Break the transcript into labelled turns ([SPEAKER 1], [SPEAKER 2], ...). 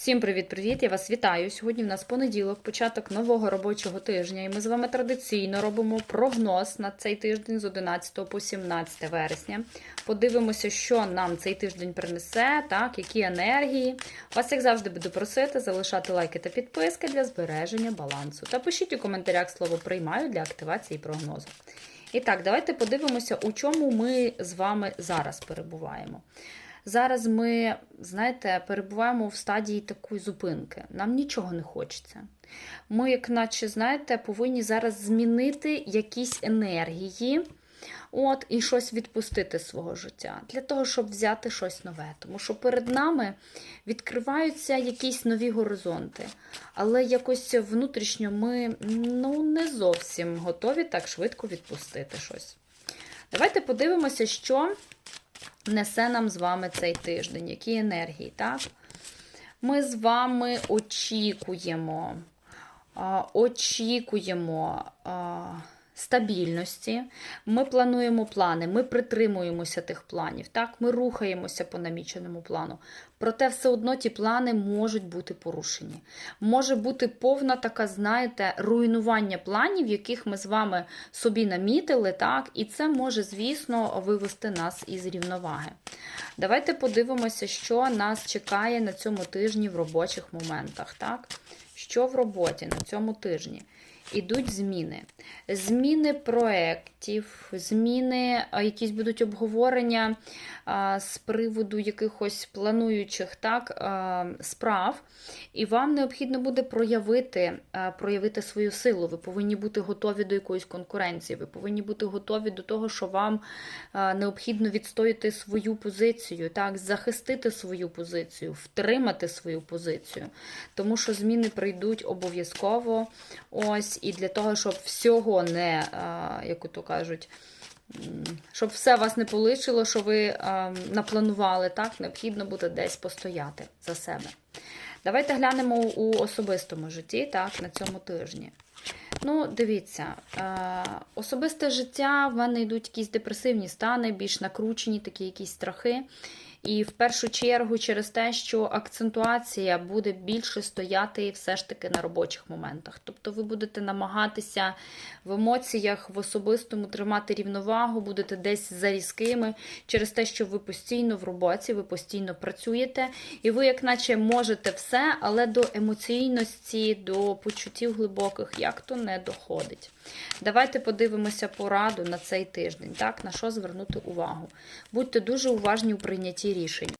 [SPEAKER 1] Всім привіт-привіт! Я вас вітаю. Сьогодні в нас понеділок, початок нового робочого тижня, і ми з вами традиційно робимо прогноз на цей тиждень з 11 по 17 вересня. Подивимося, що нам цей тиждень принесе, так, які енергії. Вас, як завжди, буду просити залишати лайки та підписки для збереження балансу. Та пишіть у коментарях слово приймаю для активації прогнозу. І так, давайте подивимося, у чому ми з вами зараз перебуваємо. Зараз ми, знаєте, перебуваємо в стадії такої зупинки. Нам нічого не хочеться. Ми, як наче, знаєте, повинні зараз змінити якісь енергії. От, і щось відпустити з свого життя для того, щоб взяти щось нове. Тому що перед нами відкриваються якісь нові горизонти, але якось внутрішньо ми ну, не зовсім готові так швидко відпустити щось. Давайте подивимося, що несе нам з вами цей тиждень, які енергії, так? Ми з вами очікуємо, очікуємо стабільності. Ми плануємо плани, ми притримуємося тих планів, так? Ми рухаємося по наміченому плану. Проте все одно ті плани можуть бути порушені. Може бути повна така, знаєте, руйнування планів, яких ми з вами собі намітили, так? І це може, звісно, вивести нас із рівноваги. Давайте подивимося, що нас чекає на цьому тижні в робочих моментах. так? Що в роботі на цьому тижні? Ідуть зміни. Зміни проєктів, зміни, якісь будуть обговорення з приводу якихось плануючих так, справ, і вам необхідно буде проявити, проявити свою силу. Ви повинні бути готові до якоїсь конкуренції, ви повинні бути готові до того, що вам необхідно відстояти свою позицію, так, захистити свою позицію, втримати свою позицію. Тому що зміни прийдуть обов'язково. Ось, і для того, щоб всього не, як то кажуть, щоб все вас не полишило, що ви напланували, так, необхідно буде десь постояти за себе. Давайте глянемо у особистому житті, так, на цьому тижні. Ну, дивіться, е, особисте життя в мене йдуть якісь депресивні стани, більш накручені, такі якісь страхи. І в першу чергу через те, що акцентуація буде більше стояти все ж таки на робочих моментах. Тобто ви будете намагатися в емоціях, в особистому тримати рівновагу, будете десь за різкими через те, що ви постійно в роботі, ви постійно працюєте, і ви, як наче, можете все, але до емоційності, до почуттів глибоких, як то не доходить. Давайте подивимося пораду на цей тиждень, так, на що звернути увагу. Будьте дуже уважні у прийнятті рішень.